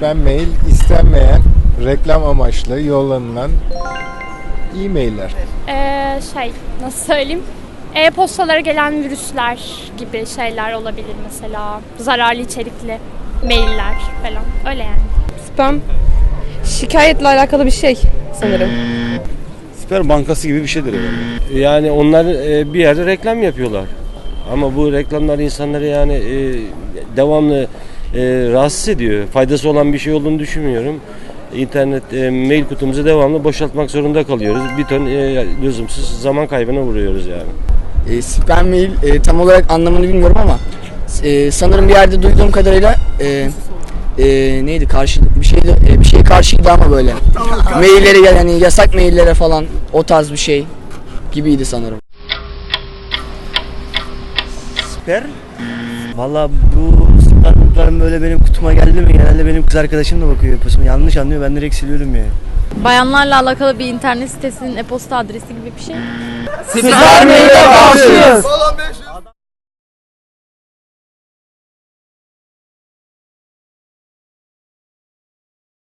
spam mail istenmeyen reklam amaçlı yollanılan e-mailler. Ee, şey nasıl söyleyeyim? E-postalara gelen virüsler gibi şeyler olabilir mesela. Zararlı içerikli mailler falan. Öyle yani. Spam şikayetle alakalı bir şey sanırım. Sper bankası gibi bir şeydir herhalde. Yani onlar e, bir yerde reklam yapıyorlar. Ama bu reklamlar insanları yani e, devamlı e, rahatsız ediyor. Faydası olan bir şey olduğunu düşünmüyorum. İnternet e, mail kutumuzu devamlı boşaltmak zorunda kalıyoruz. Bir ton e, lüzumsuz zaman kaybına vuruyoruz yani. E, spam mail e, tam olarak anlamını bilmiyorum ama e, sanırım bir yerde duyduğum kadarıyla e, e, neydi karşı bir şeydi e, bir şey karşıydı ama böyle maillere gelen hani yasak maillere falan o tarz bir şey gibiydi sanırım. Süper. Valla bu spamlar böyle benim kutuma geldi mi genelde benim kız arkadaşım da bakıyor yapıyorsun. Yanlış anlıyor ben direkt siliyorum ya. Bayanlarla alakalı bir internet sitesinin e-posta adresi gibi bir şey. Spam mail'e karşıyız. Sağlam 5.